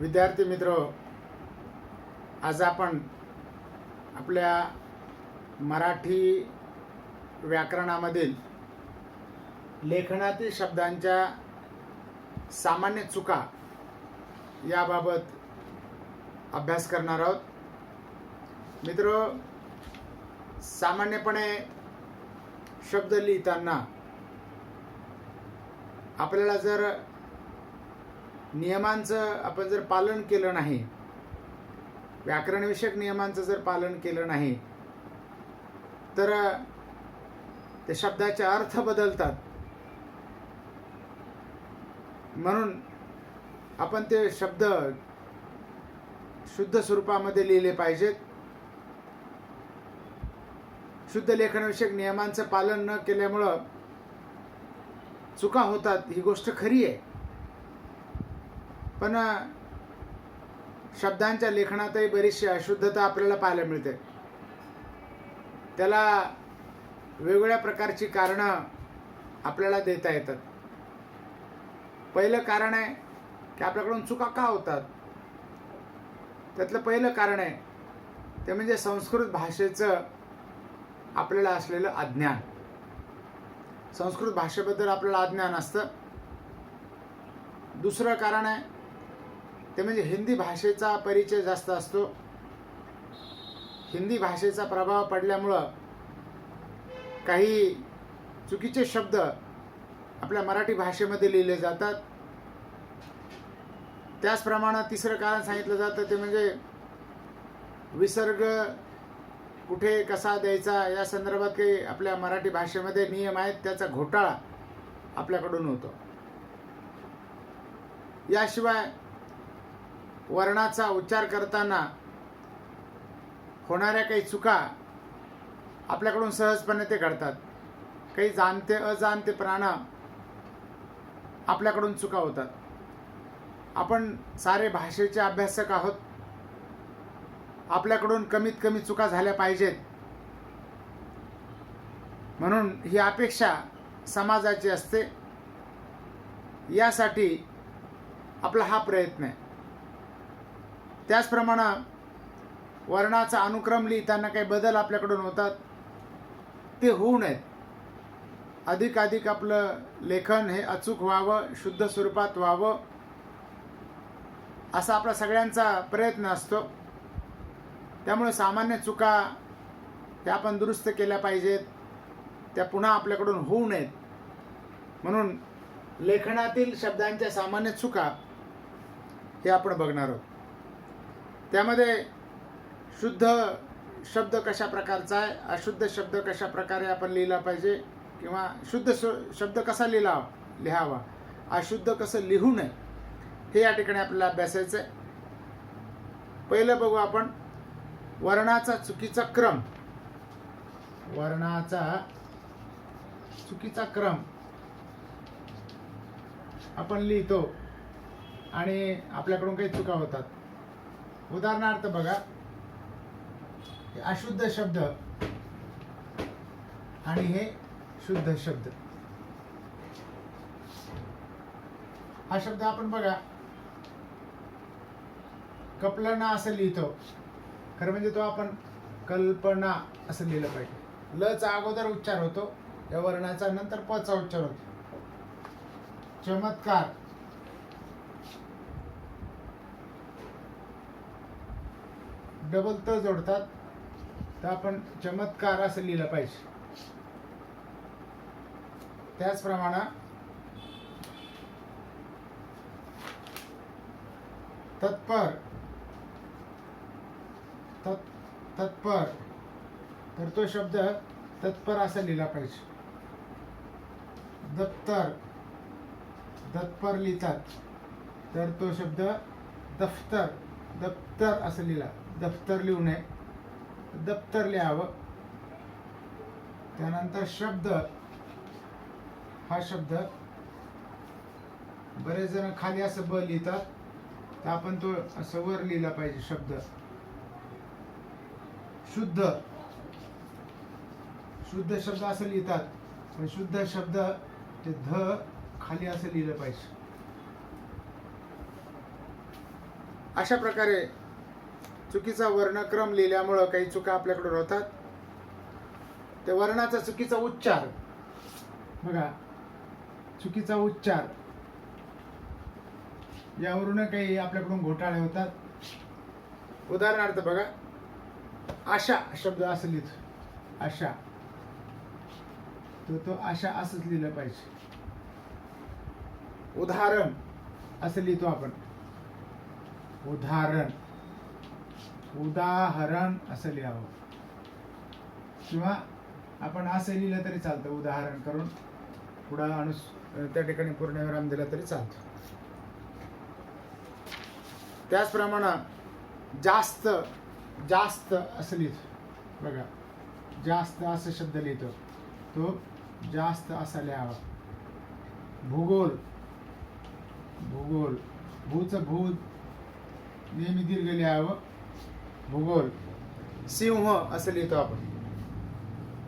विद्यार्थी मित्र आज आपण आपल्या मराठी व्याकरणामधील लेखनातील शब्दांच्या सामान्य चुका याबाबत अभ्यास करणार आहोत. मित्र सामान्यपणे शब्द लिहिताना आपल्याला जर नियमांचं आपण जर पालन केलं नाही व्याकरणविषयक नियमांचं जर पालन केलं नाही तर ते शब्दाचे अर्थ बदलतात. म्हणून आपण ते शब्द शुद्ध स्वरूपामध्ये लिहिले पाहिजेत. शुद्ध लेखनविषयक नियमांचं पालन न केल्यामुळं चुका होतात ही गोष्ट खरी आहे. पण शब्दांच्या लेखनातही बरीचशी अशुद्धता आपल्याला पाहायला मिळते. त्याला वेगवेगळ्या प्रकारची कारणं आपल्याला देता येतात. पहिलं कारण आहे की आपल्याकडून चुका का होतात? त्यातलं पहिलं कारण आहे ते म्हणजे संस्कृत भाषेचं आपल्याला असलेलं अज्ञान. संस्कृत भाषेबद्दल आपल्याला अज्ञान असतं. दुसरं कारण आहे ते म्हणजे हिंदी भाषेचा परिचय जास्त असतो. हिंदी भाषेचा प्रभाव पडल्यामुळं काही चुकीचे शब्द आपल्या मराठी भाषेमध्ये लिहिले जातात. त्याचप्रमाणे तिसरं कारण सांगितलं जातं ते म्हणजे विसर्ग कुठे कसा द्यायचा या संदर्भात काही आपल्या मराठी भाषेमध्ये नियम आहेत त्याचा घोटाळा आपल्याकडून होतो. याशिवाय वर्णाचा उच्चार करताना होणाऱ्या काही चुका आपल्याकडून सहजपणे ते घडतात. काही जाणते अजाणतेपणानं आपल्याकडून चुका होतात. आपण सारे भाषेचे अभ्यासक आहोत. आपल्याकडून कमीत कमी चुका झाल्या पाहिजेत. म्हणून ही अपेक्षा समाजाची असते. यासाठी आपला हा प्रयत्न आहे. त्याचप्रमाणे वर्णाचा अनुक्रम लिहिताना काही बदल आपल्याकडून होतात ते होऊ नयेत. अधिकाधिक आपलं लेखन हे अचूक व्हावं शुद्ध स्वरूपात व्हावं असा आपला सगळ्यांचा प्रयत्न असतो. त्यामुळे सामान्य चुका त्या आपण दुरुस्त केल्या पाहिजेत त्या पुन्हा आपल्याकडून होऊ नयेत. म्हणून लेखनातील शब्दांच्या सामान्य चुका हे आपण बघणार आहोत. त्यामध्ये शुद्ध शब्द कशा प्रकारचा आहे अशुद्ध शब्द कशा प्रकारे आपण लिहिला पाहिजे किंवा शुद्ध श- शब्द कसा लिहिला लिहावा अशुद्ध कसं लिहू नये हे या ठिकाणी आपल्याला अभ्यासायचं आहे पहिलं बघू आपण वर्णाचा चुकीचा क्रम. वर्णाचा चुकीचा क्रम. आपण लिहितो आणि आपल्याकडून काही चुका होतात. उदाहरणार्थ बघा अशुद्ध शब्द आणि हे शुद्ध शब्द. हा शब्द आपण बघा कपलना असं लिहितो. खरं म्हणजे तो आपण कल्पना असं लिहिलं पाहिजे. लचा अगोदर उच्चार होतो या वर्णाचा नंतर पचा उच्चार होतो. चमत्कार. डबल त जोडतात तर आपण चमत्कार असं लिहिलं पाहिजे. त्याचप्रमाणे तत्पर तत् तत्पर तर तो शब्द तत्पर असा लिहिला पाहिजे. दप्तर दत्पर लिहितात तर तो शब्द दफ्तर दप्तर असं लिहिला. दफ्तर लिहू नये. दप्तर लिहावं. त्यानंतर शब्द. हा शब्द. बरेच जण खाली असं ब लिहितात. तर आपण तो असं वर लिहिला पाहिजे शब्द. शुद्ध. शुद्ध शब्द असं लिहितात. पण शुद्ध शब्द ते ध खाली असं लिहिलं पाहिजे. अशा प्रकारे चुकीचा वर्णक्रम लिहिल्यामुळं काही चुका आपल्याकडून होतात. त्या वर्णाचा चुकीचा उच्चार. बघा चुकीचा उच्चार. यावरून काही आपल्याकडून घोटाळे होतात. उदाहरणार्थ बघा आशा शब्द असं लिहितो. आशा. तर तो आशा असंच लिहिलं पाहिजे. उदाहरण असं लिहितो आपण. उदाहरण. उदाहरण असं लिहावं. किंवा आपण असं लिहिलं तरी चालतं उदाहरण करून पुढं अनुस त्या ठिकाणी पूर्णविराम दिला तरी चालतो. त्याचप्रमाणे जास्त जास्त असं लिहितो. बघा जास्त असं शब्द लिहितो. तो जास्त असा लिहावा. भूगोल. भूगोल. भूचं भू नेहमी दीर्घ लिहावं. भूगोल. सिंह असं लिहितो आपण.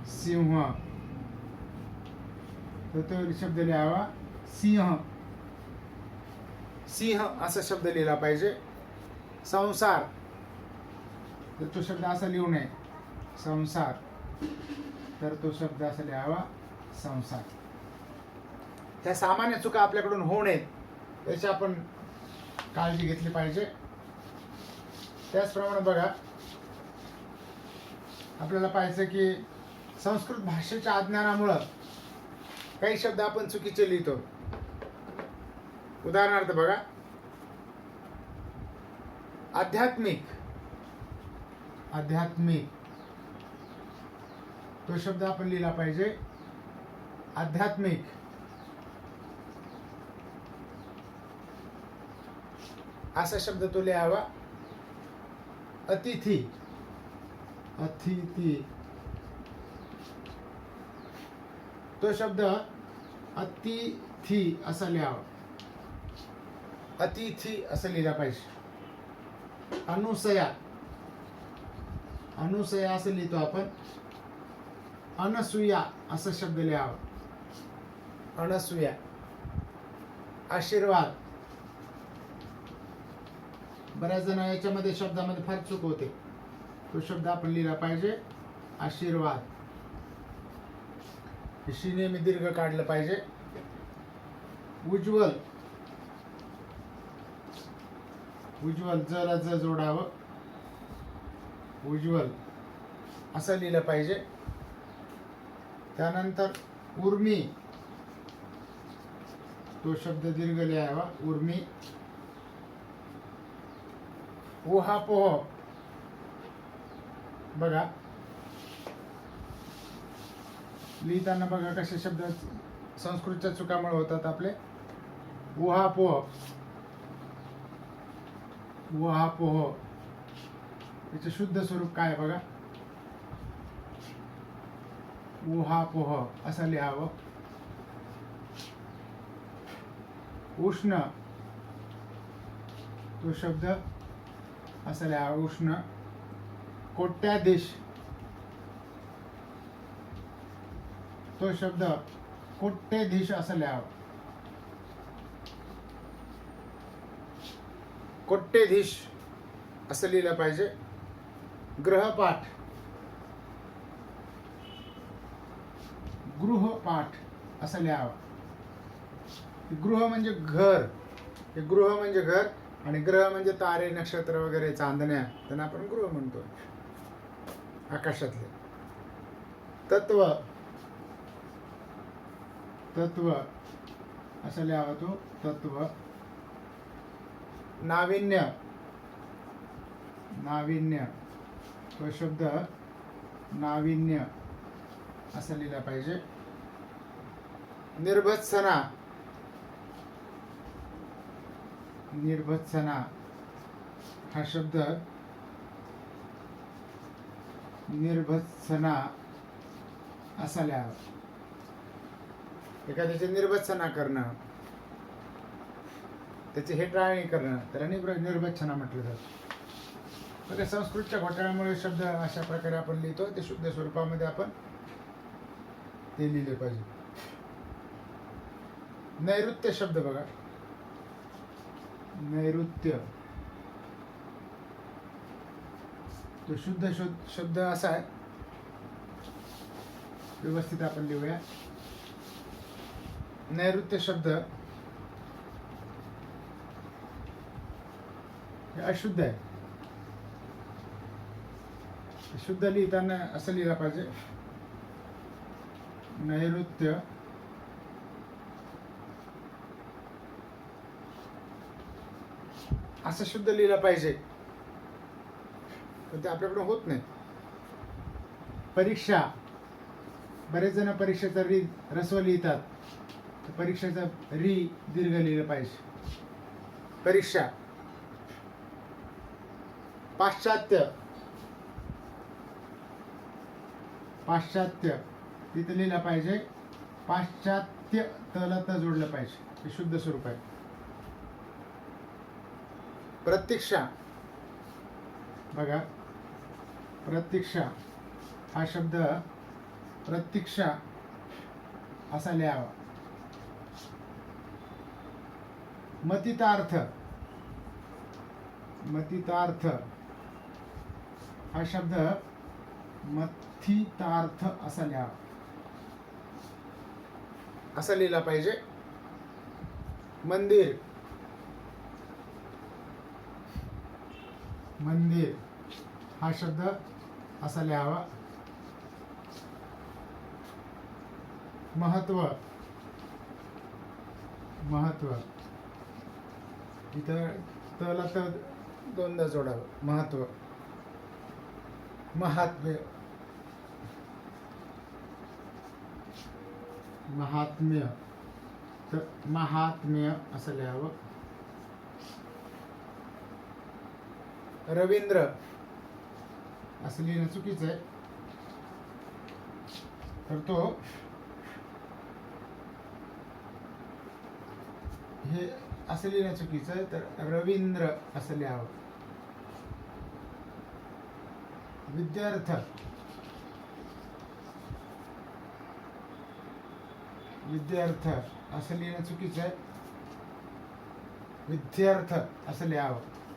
सिंह. तर तो शब्द लिहावा. सिंह. सिंह असा शब्द लिहिला पाहिजे. संसार. तर तो शब्द असा लिहू नये. संसार. तर तो शब्द असा लिहावा. संसार. ह्या सामान्य चुका आपल्याकडून होऊ नयेत. याची आपण काळजी घेतली पाहिजे. त्याचप्रमाणे बघा आपल्याला पाहायचं की संस्कृत भाषेच्या अज्ञानामुळं काही शब्द आपण चुकीचे लिहितो. उदाहरणार्थ बघा आध्यात्मिक आध्यात्मिक. तो शब्द आपण लिहिला पाहिजे आध्यात्मिक. असा शब्द तो लिहावा. अतिथी. अतिथी. तो शब्द अतिथी असा लिहावा. अतिथी असं लिहिला पाहिजे. अनुसया. अनुसया असं लिहितो आपण. अनसुया असा शब्द लिहावा. अनसुया. आशीर्वाद. बऱ्याच जण याच्यामध्ये शब्दामध्ये फार चूक होते. तो शब्द आपण लिहिला पाहिजे आशीर्वाद. शी नेहमी दीर्घ काढलं पाहिजे. उज्ज्वल. उज्ज्वल जरा ज जोडावं. उज्ज्वल. असं लिहिलं पाहिजे. त्यानंतर उर्मी. तो शब्द दीर्घ लिहावा. उर्मी. उहापोह बघा लिहिताना बघा कसे शब्द संस्कृतच्या चुकामुळे होतात आपले उहापोह उहापोह याचे शुद्ध स्वरूप काय आहे बघा उहापोह असं लिहावं उष्ण तो शब्द असा लिहावा उष्ण. कोट्याधीश तो शब्द कोट्याधीश असं लिहावा कोट्यधीश असं लिहिलं पाहिजे. ग्रहपाठ. गृहपाठ असं लिहावं गृह म्हणजे घर. हे गृह म्हणजे घर. आणि ग्रह म्हणजे तारे नक्षत्र वगैरे चांदण्या त्यांना आपण ग्रह म्हणतो. आकाशातले. तत्व. तत्व. असं लिहावं तो. तत्व. नाविन्य. नाविन्य. तो शब्द नाविन्य. असं लिहिला पाहिजे. निर्भत्सना. निर्भत्सना. हा शब्द निर्भत्सना असा लिहावा एखाद्याची निर्भत्सना करणं त्याची हेटाळणी करणं त्याला निर्भत्सना म्हटलं जातं. बघा संस्कृतच्या घोटाळ्यामुळे शब्द अशा प्रकारे आपण लिहितो ते शुद्ध स्वरूपामध्ये आपण ते लिहिले पाहिजे. नैऋत्य शब्द बघा. नैऋत्य. तो शुद्ध शब्द शब्द असा आहे. व्यवस्थित आपण लिहूया. नैऋत्य शब्द हे अशुद्ध आहे. शुद्ध लिहिताना असं लिहिलं पाहिजे. नैऋत्य असं शुद्ध लिहिलं पाहिजे. पण ते आपल्याकडून होत नाही परीक्षा. बरेच जण परीक्षेचा री रस्व लिहितात. तर परीक्षेचा री दीर्घ लिहिलं पाहिजे. परीक्षा. पाश्चात्य. पाश्चात्य. तिथं लिहिलं पाहिजे. पाश्चात्य तला जोडलं पाहिजे. हे शुद्ध स्वरूप आहे. प्रतीक्षा. बघा. प्रतीक्षा. हा शब्द प्रतीक्षा असा लिहावा. मतितार्थ. मतितार्थ. हा शब्द मथितार्थ असा लिहावा. असा लिहिला पाहिजे. मंदिर. मंदिर. हा शब्द असा लिहावा. महत्त्व. महत्त्व. इथं तला तर दोनदा जोडावं. महत्त्व. महात्म्य. महात्म्य. तर महात्म्य असं लिहावं. रवींद्र. असं लिहिणं चुकीचं आहे. तर तो हे असं लिहिणं चुकीचं आहे तर रवींद्र असं लिहावं. विद्यार्थ. विद्यार्थ असं लिहिणं चुकीचं आहे. विद्यार्थ असं लिहावं.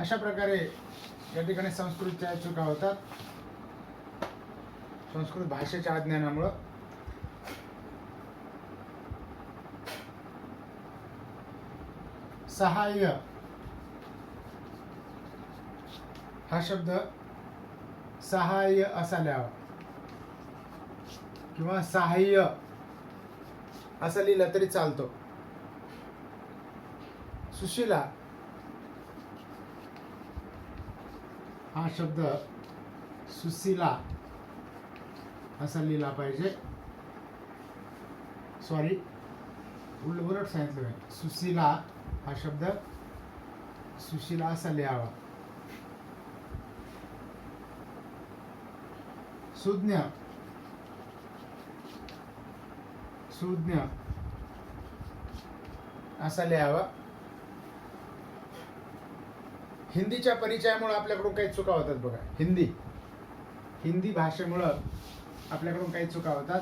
अशा प्रकारे या ठिकाणी संस्कृतच्या चुका होतात. संस्कृत भाषेच्या अज्ञानामुळं. सहाय्य. हा शब्द सहाय्य असा लिहावा किंवा सहाय्य असं लिहिलं तरी चालतो. सुशिला हा शब्द सुशिला असा लिहिला पाहिजे. सॉरी उल उलट सांगितलं मी. सुशिला हा शब्द सुशिला असा लिहावा. सुज्ञ. सुज्ञ असा लिहावा. हिंदीच्या परिचयामुळे आपल्याकडून काही चुका होतात बघा. हिंदी. हिंदी भाषेमुळं आपल्याकडून काही चुका होतात.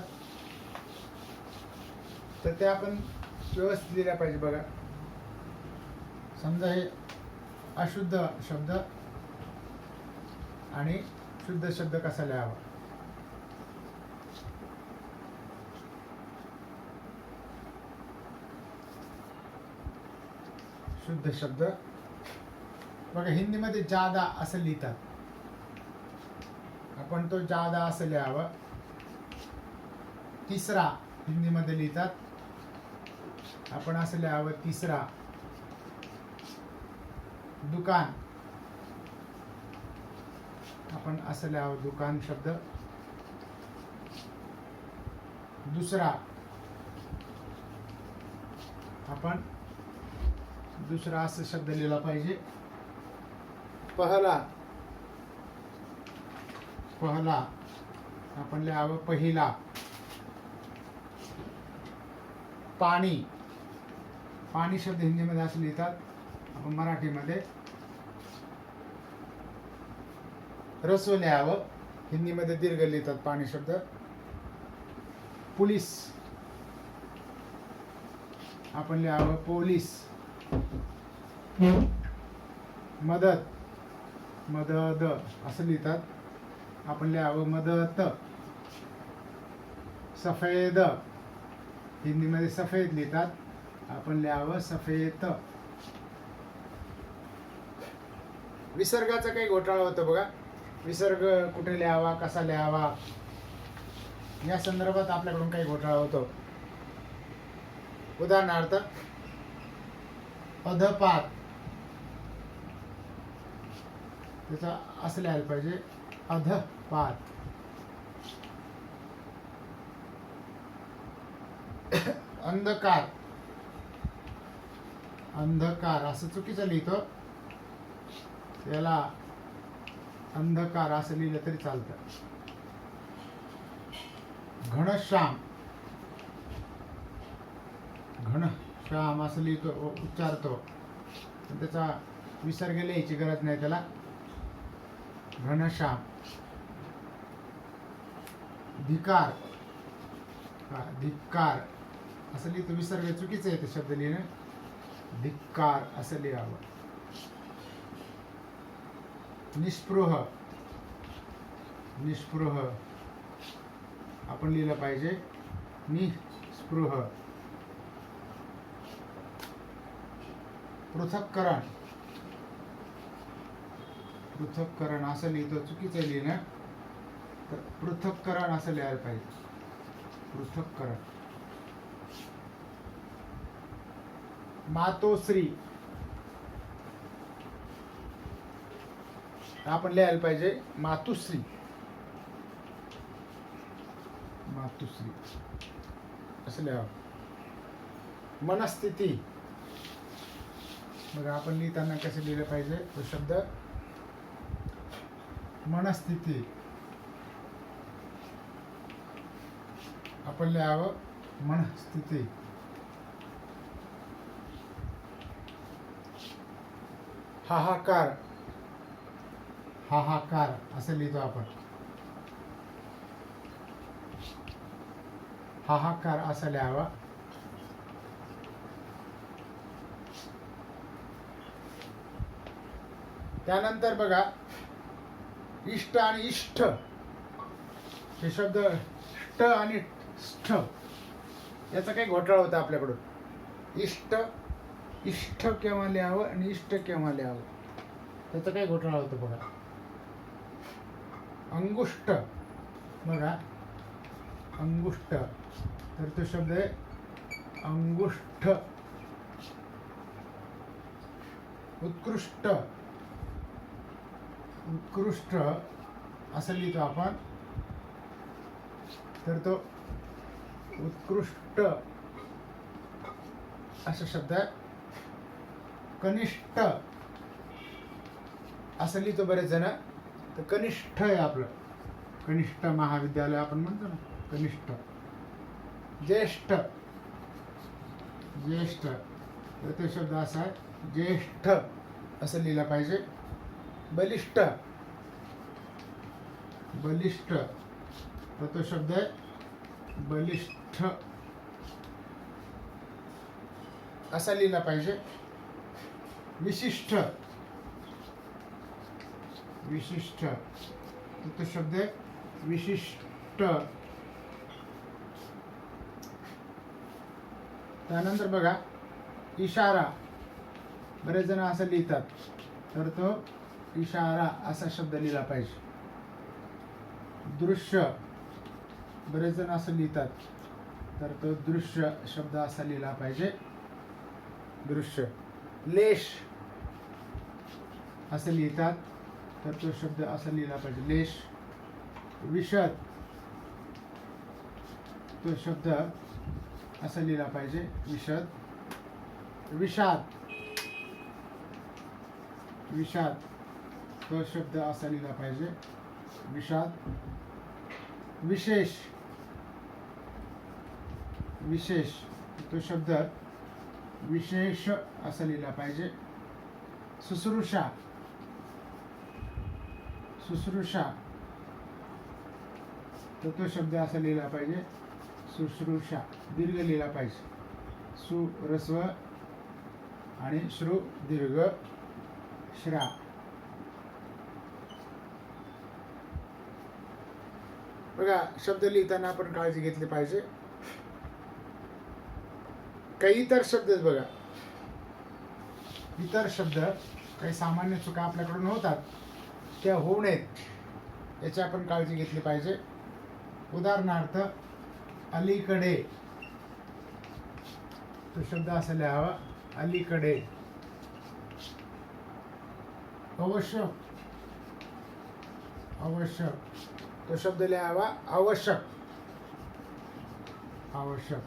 तर त्या आपण व्यवस्थित दिल्या पाहिजे बघा. समजा हे अशुद्ध शब्द आणि शुद्ध शब्द कसा लिहावा? शुद्ध शब्द बघा हिंदीमध्ये जादा असं लिहितात. आपण तो जादा असं लिहावं. तिसरा हिंदीमध्ये लिहितात. आपण असं लिहावं तिसरा. दुकान. आपण असं लिहावं दुकान शब्द. दुसरा. आपण दुसरा असं शब्द लिहिला पाहिजे. पहला. पहला. आपण लिहावं पहिला. पाणी. पाणी शब्द हिंदीमध्ये असं लिहितात. आपण मराठीमध्ये. रस्व लिहावं हिंदीमध्ये दीर्घ लिहितात पाणी शब्द. पुलीस. आपण लिहावं पोलीस. मदत. मदद. असं लिहितात. आपण लिहावं मदत सफेद. हिंदीमध्ये सफेद लिहितात. आपण लिहावं सफेद विसर्गाचा काही घोटाळा होतो बघा. विसर्ग कुठे लिहावा कसा लिहावा? या संदर्भात आपल्याकडून काही घोटाळा होतो. उदाहरणार्थ अधपात. त्याचा असं लिहायला पाहिजे. अधपात अंधकार. अंधकार. असं चुकीचं लिहितो. त्याला अंधकार असं लिहिलं तरी चालतं. घनश्याम. घनश्याम असं लिहितो उच्चारतो. पण त्याचा विसर्ग लिहायची गरज नाही त्याला. घनश्याम. धिकार. धिक्कार असं लिहितो विसर्ग चुकीचं आहे ते शब्द लिहिणं. धिक्कार असं लिहावं. निस्पृह निस्पृह आपण लिहिलं पाहिजे निस्पृह. पृथक्करण. पृथक्करण असं लिहितं चुकीचं लिहिणं. तर पृथक्करण असं लिहायला पाहिजे. पृथक्करण मातोश्री. आपण लिहायला पाहिजे मातुश्री. मातुश्री. असं लिहावं. मनस्थिती. मग आपण लिहिताना कसं लिहिलं पाहिजे तो शब्द मनस्थिती. आपण लिहावं मनस्थिती. हाहाकार. हाहाकार असं लिहितो आपण. हाहाकार असं लिहावा त्यानंतर बघा इष्ट आणि इष्ट हे शब्द ष्ट आणि स्ठ. याचा काही घोटाळा होता आपल्याकडून. इष्ट इष्ट केव्हा लिहावं आणि इष्ट केव्हा लिहावं? त्याचा काही घोटाळा होतो बघा. अंगुष्ट. बघा. अंगुष्ट. तर तो शब्द आहे अंगुष्ठ. उत्कृष्ट. उत्कृष्ट असं लिहितो आपण. तर तो उत्कृष्ट असा शब्द आहे. कनिष्ठ असं लिहितो बरेच जण. तर कनिष्ठ आहे आपलं. कनिष्ठ महाविद्यालय आपण म्हणतो ना. कनिष्ठ. ज्येष्ठ. ज्येष्ठ. तर ते शब्द असा आहे. ज्येष्ठ असं लिहिलं पाहिजे. बलिष्ठ. बलिष्ठ. तर तो शब्द आहे बलिष्ठ. असा लिहिला पाहिजे. विशिष्ट. विशिष्ट. तर तो शब्द आहे विशिष्ट. त्यानंतर बघा इशारा. बरेच जण असं लिहितात. तर तो इशारा असा शब्द लिहिला पाहिजे. दृश्य. बरेच जण असं लिहितात. तर तो दृश्य शब्द असा लिहिला पाहिजे. दृश्य. लेश. असं लिहितात. तर तो शब्द असा लिहिला पाहिजे. लेश. विषद. तो शब्द असा लिहिला पाहिजे. विषद. विषाद. विषाद. तो शब्द असा लिहिला पाहिजे. विषाद. विशेष. विशेष. तो शब्द विशेष असा लिहिला पाहिजे. शुश्रूषा शुश्रूषा तर तो शब्द असा लिहिला पाहिजे. शुश्रूषा दीर्घ लिहिला पाहिजे. सु रस्व आणि श्रु दीर्घ श्रा. बघा शब्द लिहिताना आपण काळजी घेतली पाहिजे. काही इतर शब्द आहेत बघा. इतर शब्द काही सामान्य चुका आपल्याकडून होतात त्या होऊ नयेत याची आपण काळजी घेतली पाहिजे. उदाहरणार्थ अलीकडे. तो शब्द असायला लिहावा अलीकडे. अवश्य. अवश्य. तो शब्द लिहावा आवश्यक. आवश्यक.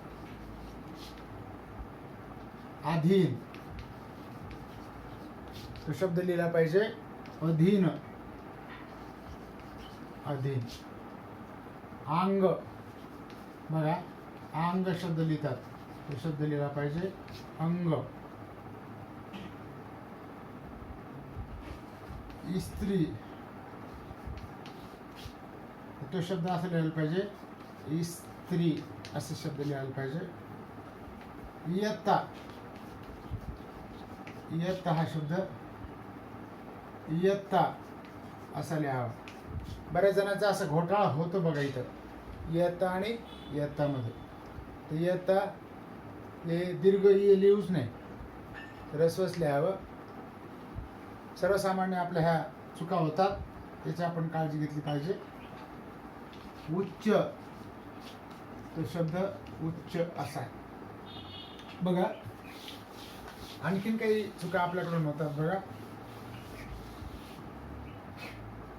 अधीन. तो शब्द लिहिला पाहिजे अधीन. अधीन. अंग बघा अंग शब्द लिहितात. तो शब्द लिहिला पाहिजे अंग. इस्त्री तो शब्द असा लिहायला पाहिजे. इस्त्री असे शब्द लिहायला पाहिजे. इयत्ता. इयत्ता हा शब्द. इयत्ता असा लिहावा. बऱ्याच जणांचा असा घोटाळा होतो बघा इथं. इयत्ता आणि इयत्तामध्ये. तर इयत्ता हे दीर्घ इ लिहूच नाही. रस्वच लिहावं. सर्वसामान्य आपल्या ह्या चुका होतात. त्याची आपण काळजी घेतली पाहिजे. उच्च. तो शब्द उच्च असा. आहे बघा. आणखीन काही चुका आपल्याकडून होतात बघा.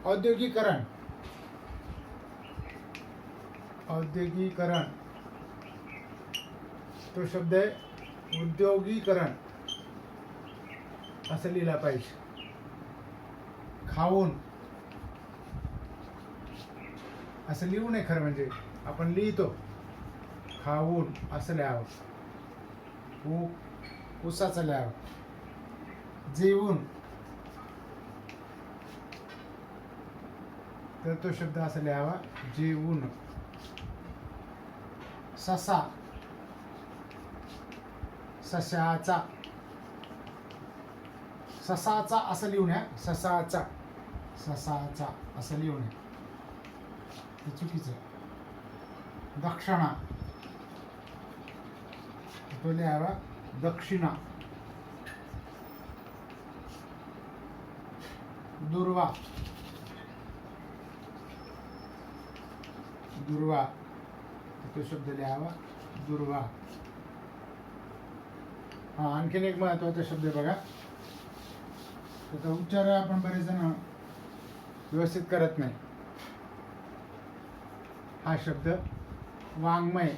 औद्योगिकरण. औद्योगिकरण. तो शब्द आहे उद्योगीकरण. असं लिहिला पाहिजे. खाऊन. असं लिहू नये खरं म्हणजे. आपण लिहितो. खाऊन असं लिहावं. ऊ ऊसाचं लिहावं. जेवून. तर तो शब्द असा लिहावा जेवून. ससा. सशाचा. ससाचा असं लिहून या. ससाचा. ससाचा असं लिहून या. हे चुकीचं. दक्षिणा. तो लिहावा दक्षिणा. दुर्वा. दुर्वा. तो शब्द लिहावा. दुर्वा. हा आणखीन एक महत्त्वाचा शब्द आहे बघा. त्याचा उच्चार आपण बरेच जण व्यवस्थित करत नाही. हा शब्द वाङ्मय.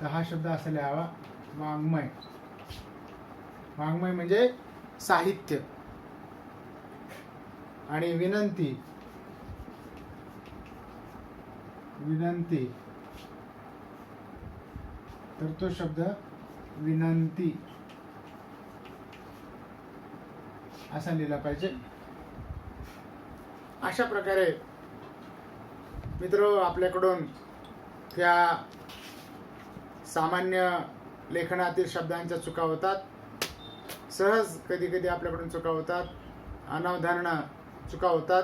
तर हा शब्द असा लिहावा वाङ्मय. वाङ्मय म्हणजे साहित्य. आणि विनंती. विनंती. तर तो शब्द विनंती. असा लिहिला पाहिजे. अशा प्रकारे मित्र आपल्याकडून त्या सामान्य लेखनातील शब्दांच्या चुका होतात. सहज कधी कधी आपल्याकडून चुका होतात. अनावधारण चुका होतात.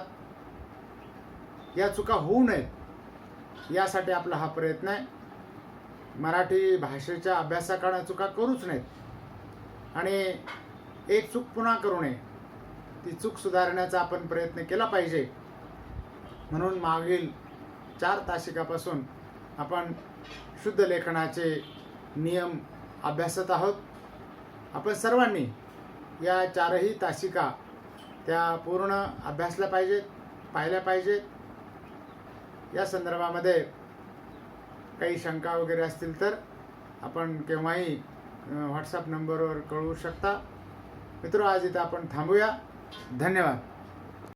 या चुका होऊ नयेत यासाठी आपला हा प्रयत्न आहे. मराठी भाषेच्या अभ्यासाकडे चुका करूच नाहीत आणि एक चूक पुन्हा करू नये. ती चूक सुधारण्याचा आपण प्रयत्न केला पाहिजे. म्हणून मागील चार तासिकापासून आपण शुद्ध लेखनाचे नियम अभ्यासत आहोत. आपण सर्वांनी या चारही तासिका त्या पूर्ण अभ्यासल्या पाहिजेत पाहिल्या पाहिजेत. या संदर्भामध्ये काही शंका वगैरे असतील तर आपण केव्हाही व्हॉट्सअप नंबरवर कळवू शकता. मित्र आज इथं आपण थांबूया. धन्यवाद.